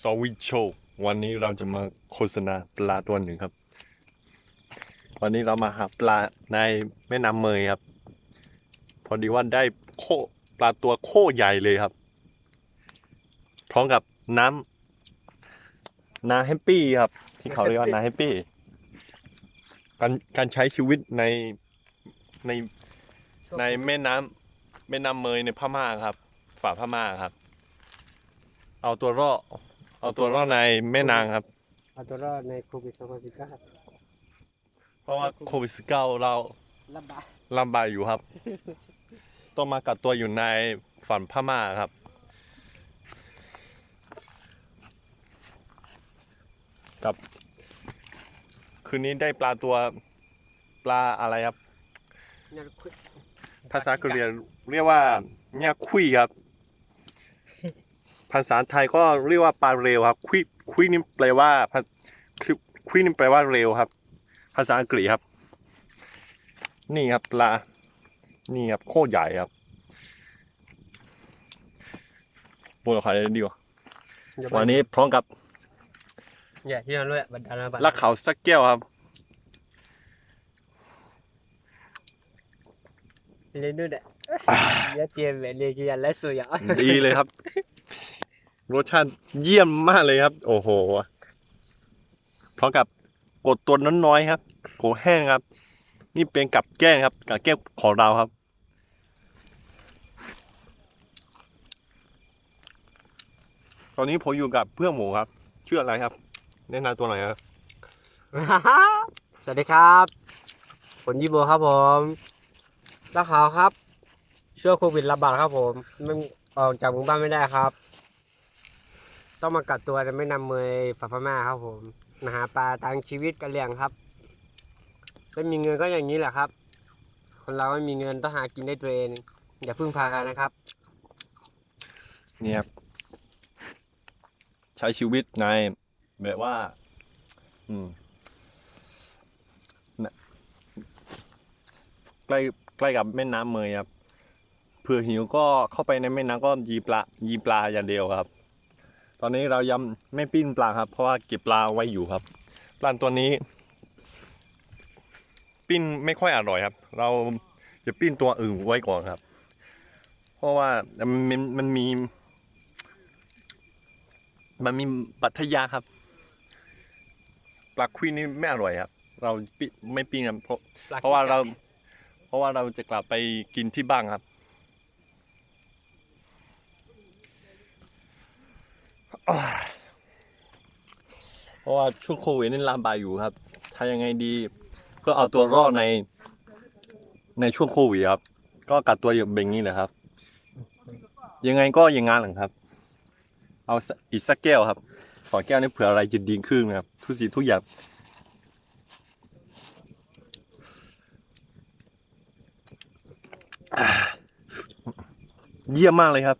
ซอวิโชวันนี้เราจะมาโฆษณาปลาตัวหนึ่งครับ วันนี้เรามาหาปลาในแม่น้ำเมยครับ พอดีว่าได้โคปลาตัวโคใหญ่เลยครับ พร้อมกับน้ำนาแฮปปี้ครับ ที่เขาเรียกว่านาแฮปปี้การการใช้ชีวิตในในในแม่น้ำแม่น้ำเมยในพม่าครับ ฝ่าพม่าครับ เอาตัวรอด เอาตัวรอดในแม่นางครับ เอาตัวรอดในโควิด2019เพราะว่าโควิดสิบเก้าเราลำบากลำบากอยู่ครับ ต้องมากักตัวอยู่ในฝั่งพม่าครับ กับ คืนนี้ได้ปลาตัวปลาอะไรครับเนี่ยคุยภาษากะเหรียนเรียกว่าเนี่ยคุยครับ ภาษาไทยก็เรียกว่าปลาเร็วครับคุยคุยนี่แปลว่าภาคุยคุยนี่แปลว่าเร็วครับ ภาษาอังกฤษครับ นี่ครับปลานี่ครับโคตรใหญ่ครับบนขายดีกว่าเดี๋ยวันนี้พร้อมกับเนี่ยที่นั่นด้วยบันดาลบันลักเขาสักแก้วครับเลยนู่นแหละเยอะเตียนแบบเลยกี่อันและสวยอะดีเลยครับ รสชาติเยี่ยมมากเลยครับ โอ้โหพร้อมกับกดตัวน้อยๆครับโกแห้งครับ นี่เป็นกับแก้งครับกับแก้งของเราครับ ตอนนี้ผมอยู่กับเพื่อนหมูครับ ชื่ออะไรครับ แนะนำตัวหน่อยครับ สวัสดีครับผมยิโบครับผมรักเขาวครับ ช่วงโควิดระบาดครับผมไม่ออกจากหมู่บ้านไม่ได้ครับ ต้องมากัดตัวแต่ไม่นำเมยฝาพม่าครับผมมาหาปลาทางชีวิตกันเลี้ยงครับไม่มีเงินก็อย่างนี้แหละครับ คนเราไม่มีเงินต้องหากินได้ตัวเองอย่าพึ่งพากันนะครับ เนี่ยครับใช้ชีวิตในแบบว่า อืมน่ะใกล้ใกล้กับแม่น้ำเมยครับเผื่อหิวก็เข้าไปในแม่น้ำก็ยีปลายีปลาอย่างเดียวครับ ตอนนี้เรายังไม่ปิ้งปลาครับ เพราะว่าเก็บปลาไว้อยู่ครับ ปลาตัวนี้ ปิ้งไม่ค่อยอร่อยครับ เราจะปิ้งตัวอื่นไว้ก่อนครับ เพราะว่ามันมันมี มันมีปัทยาครับ ปลาควีนนี่ไม่อร่อยครับ เราปิไม่ปิ้งครับเพราะเพราะว่าเรา เพราะว่าเราจะกลับไปกินที่บ้านครับ เพราะว่าช่วงโควิดนี่ลำบากอยู่ครับทำยังไงดีก็เอาตัวรอดใน ในช่วงโควิดครับ ก็กัดตัวอยู่แบบนี้แหละครับ ยังไงก็อยังงานหลังครับ เอาอีกสักแก้วครับสองแก้วนี่เผื่ออะไรจะดีขึ้นนะครับ ทุกสิ่งทุกอย่างเยี่ยมมากเลยครับ